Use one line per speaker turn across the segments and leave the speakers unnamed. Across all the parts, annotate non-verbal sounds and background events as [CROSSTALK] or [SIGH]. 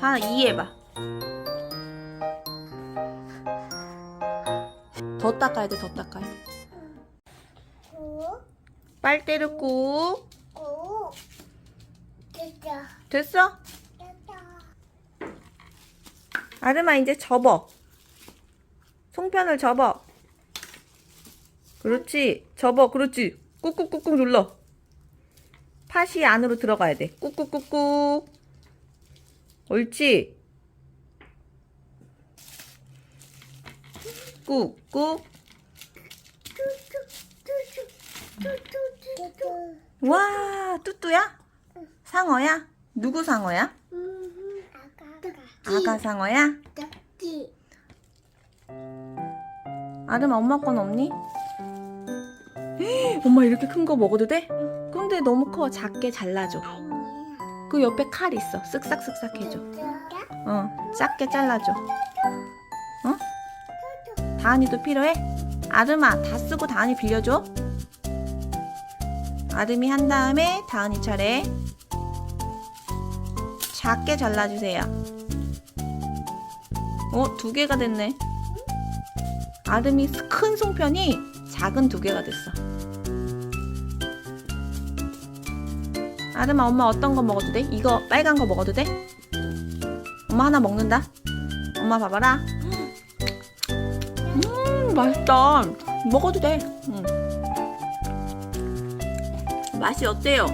하나 이 해봐. 더 닦아야 돼, 더 닦아야 돼.
구,
빨대를 꾹.
구, 됐다,
됐어? 아름아 이제 접어. 송편을 접어. 그렇지. 접어. 그렇지. 꾹꾹꾹꾹 눌러. 팥이 안으로 들어가야 돼. 꾹꾹꾹꾹. 옳지. 꾹꾹. 와, 뚜뚜야? 상어야? 누구 상어야?
아가,
상어야?
딱지.
아름 엄마 건 없니? 헉, 엄마 이렇게 큰 거 먹어도 돼? 근데 너무 커 작게 잘라줘. 그 옆에 칼 있어. 쓱싹쓱싹 해줘. 어 작게 잘라줘. 어? 다은이도 필요해? 아름아 다 쓰고 다은이 빌려줘. 아름이 한 다음에 다은이 차례. 작게 잘라주세요. 어? 두 개가 됐네. 아름이 큰 송편이 작은 두 개가 됐어 아름아 엄마 어떤 거 먹어도 돼? 이거 빨간 거 먹어도 돼? 엄마 하나 먹는다 엄마 봐봐라 음 맛있다 먹어도 돼 음. 맛이 어때요?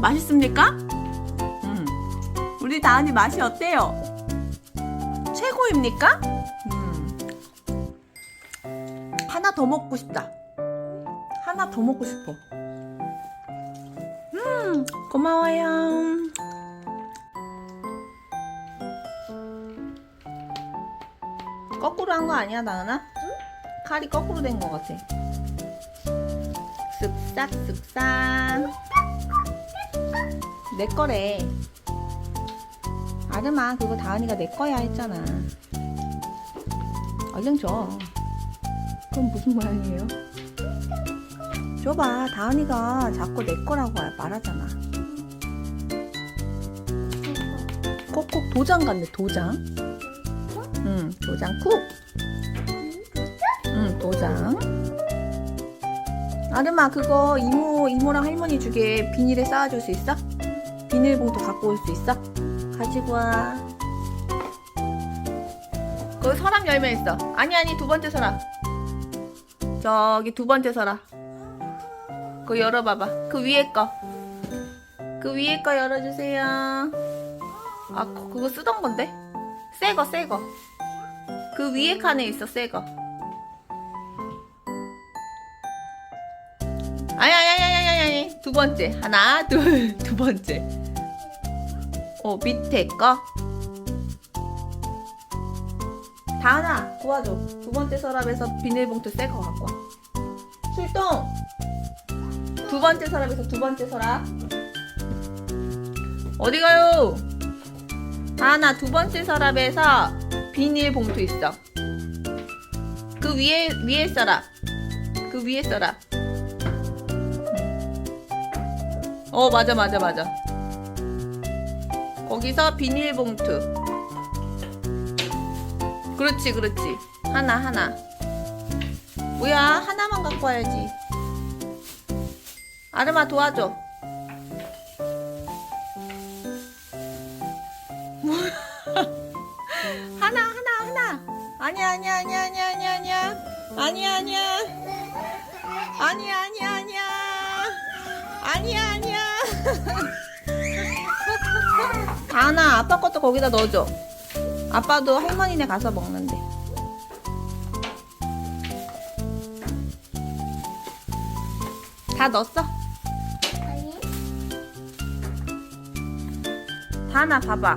맛있습니까? 음. 우리 다은이 맛이 어때요? 최고입니까? 음. 하나 더 먹고 싶다 하나 더 먹고 싶어 음 고마워요. 거꾸로 한 거 아니야 나은아? 칼이 거꾸로 된 거 같아. 쓱싹 쓱싹. 내 거래. 아름아 그거 다은이가 내 거야 했잖아. 얼른 줘. 그건 무슨 모양이에요? 줘봐 다은이가 자꾸 내 거라고 말하잖아 꼭꼭 도장 같네 도장 응 도장 쿡 응, 도장. 아름아, 그거 이모, 이모랑 할머니 주게 비닐에 쌓아줄 수 있어? 비닐봉투 갖고 올 수 있어? 가지고 와. 거기 서랍 열면 있어. 아니, 아니, 두 번째 서랍. 저기 두 번째 서랍. 그거 열어봐봐. 그 위에 거. 그 위에 거 열어주세요. 아, 그- 그거 쓰던 건데? 새 거, 새 거. 그 위에 칸에 있어, 새 거. 아니 아니 아니 아니 아니 아니 두 번째 하나 둘 [LAUGHS] 두 번째 어 밑에 거 다하나 도와줘 두 번째 서랍에서 비닐봉투 새 거 갖고 와 출동 두 번째 서랍에서 두 번째 서랍. 어디 가요? 다하나 두 번째 서랍에서 비닐 봉투 있어. 그 위에 위에 서랍. 그 위에 서랍. 어 맞아 맞아 맞아. 거기서 비닐봉투. 그렇지 그렇지. 하나 하나. 뭐야 하나만 갖고 와야지 아름아 도와줘. [LAUGHS] 하나 하나 하나. 아니야 아니야 아니야 아니야 아니야 아니야. 아니야 아니야. 아니야 아니야 아니야. 아니야 아니야. [LAUGHS] 다나 아빠 것도 거기다 넣어줘. 아빠도 할머니네 가서 먹는데. 다 넣었어? 다나 봐봐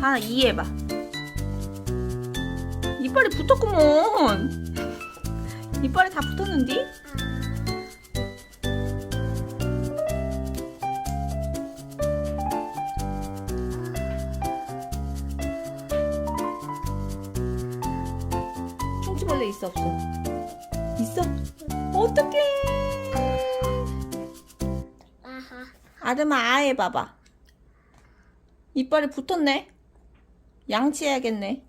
다나 이해해봐 이빨이 붙었구먼 [LAUGHS] 이빨이 다 붙었는디? 충치벌레 있어 없어? 있어? 어떡해. 아름아 아 해 봐봐 이빨이 붙었네. 양치해야겠네.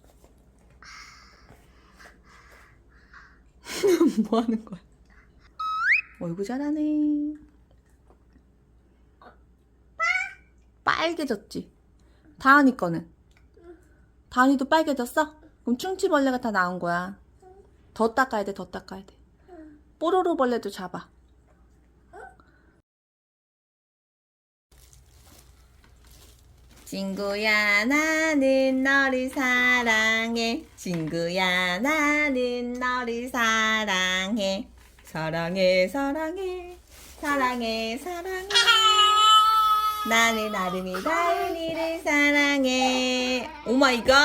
[LAUGHS] 뭐 하는 거야? 어이구 잘하네. 빨개졌지? 다은이 거는? 다은이도 빨개졌어? 그럼 충치벌레가 다 나온 거야. 더 닦아야 돼, 더 닦아야 돼. 뽀로로 벌레도 잡아. 친구야 나는 너를 사랑해. 친구야 나는 너를 사랑해. 사랑해 사랑해. 사랑해 사랑해. 나는 아름이 다은이를 사랑해. 오마이갓